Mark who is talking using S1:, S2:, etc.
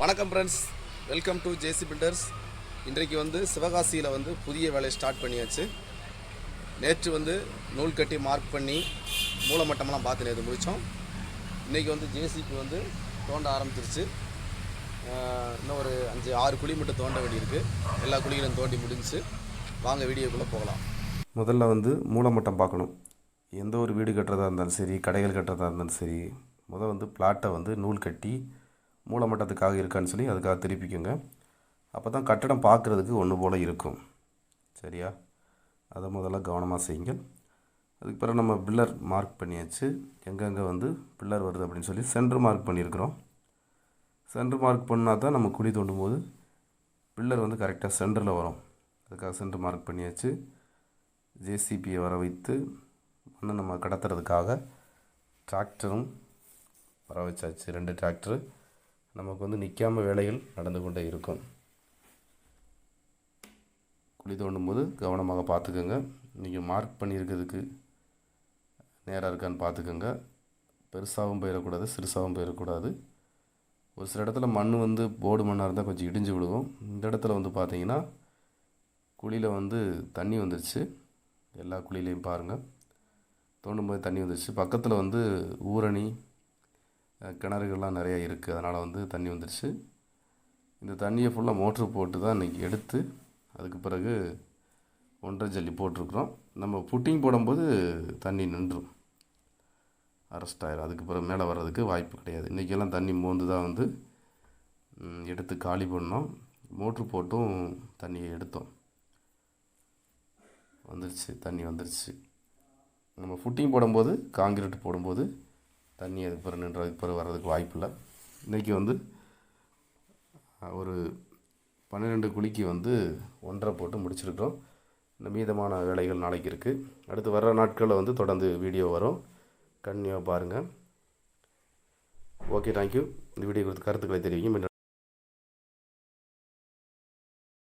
S1: வணக்கம் friends welcome to JC builders இன்றைக்கு வந்து சிவகாசியில் வந்து புதிய வேலையை ஸ்டார்ட் பண்ணியாச்சு. நேற்று வந்து நூல் கட்டி மார்க் பண்ணி மூலமட்டமெல்லாம் பார்த்து நேற்று முடித்தோம் இன்றைக்கி வந்து ஜேசிபி வந்து தோண்ட ஆரம்பிச்சிருச்சு. இன்னும் ஒரு அஞ்சு ஆறு குழி மட்டும் தோண்ட வேண்டியிருக்கு. எல்லா குழிகளும் தோண்டி முடிஞ்சுச்சு. வாங்க வீடியோக்குள்ளே போகலாம்.
S2: முதல்ல வந்து மூலமட்டம் பார்க்கணும். எந்த ஒரு வீடு கட்டுறதா இருந்தாலும் சரி கடைகள் கட்டுறதா இருந்தாலும் சரி முதல் வந்து பிளாட்டை வந்து நூல் கட்டி மூலமட்டத்துக்காக இருக்கான்னு சொல்லி அதுக்காக திருப்பிக்கோங்க. அப்போ தான் கட்டடம் பார்க்குறதுக்கு ஒன்று போல் இருக்கும். சரியா? அதை முதல்ல கவனமாக செய்யுங்க அதுக்கு பிறகு நம்ம பில்லர் மார்க் பண்ணியாச்சு. எங்கெங்கே வந்து பில்லர் வருது அப்படின்னு சொல்லி சென்ட்ரு மார்க் பண்ணியிருக்கிறோம். சென்ட்ரு மார்க் பண்ணால் தான் நம்ம குழி தோண்டும் போது பில்லர் வந்து கரெக்டாக சென்டரில் வரும். அதுக்காக சென்ட்ரு மார்க் பண்ணியாச்சு. ஜேசிபியை வர வைத்து மண்ணை நம்ம கடத்துறதுக்காக டிராக்டரும் வர வச்சாச்சு. ரெண்டு டிராக்டரு நமக்கு வந்து நிற்காம வேலைகள் நடந்து கொண்டே இருக்கும். குழி தோண்டும் போது கவனமாக பார்த்துக்கோங்க. நீங்கள் மார்க் பண்ணியிருக்கிறதுக்கு நேராக இருக்கான்னு பார்த்துக்கோங்க. பெருசாகவும் போயிடக்கூடாது சிறுசாகவும் போயிடக்கூடாது. ஒரு சில இடத்துல மண் வந்து போர்டு மண்ணாக இருந்தால் கொஞ்சம் இடிஞ்சு விடுவோம் இந்த இடத்துல வந்து பார்த்தீங்கன்னா குழியில் வந்து தண்ணி வந்துருச்சு. எல்லா குழியிலையும் பாருங்கள் தோண்டும் போது தண்ணி வந்துருச்சு. பக்கத்தில் வந்து ஊரணி கிணறுகள்லாம் நிறைய இருக்குது அதனால் வந்து தண்ணி வந்துடுச்சு இந்த தண்ணியை ஃபுல்லாக மோட்ரு போட்டு தான் இன்றைக்கி எடுத்து அதுக்கு பிறகு ஒன்றரை ஜல்லி போட்டிருக்குறோம். நம்ம புட்டிங் போடும்போது தண்ணி நின்றும். அரெஸ்ட் ஆயிரும். அதுக்கு பிறகு மேலே வர்றதுக்கு வாய்ப்பு கிடையாது. இன்றைக்கெல்லாம் தண்ணி மோந்து தான் வந்து எடுத்து காலி பண்ணோம். மோட்ரு போட்டும் தண்ணியை எடுத்தோம். வந்துருச்சு. தண்ணி வந்துருச்சு. நம்ம ஃபுட்டிங் போடும்போது காங்கிரீட் போடும்போது தண்ணி அதுக்கு பிறகு நின்று அதுக்கு பிறகு வர்றதுக்கு வாய்ப்பு இல்லை இன்றைக்கி வந்து ஒரு பன்னிரெண்டு குழிக்கு வந்து ஒன்றரை போட்டு முடிச்சிருக்கிறோம். இந்த மீதமான வேலைகள் நாளைக்கு இருக்குது அடுத்து வர்ற நாட்களில் வந்து தொடர்ந்து வீடியோ வரும். கன்னியாக பாருங்கள் ஓகே தேங்க்யூ இந்த வீடியோ கொடுத்து கருத்துக்களை தெரிவிங்க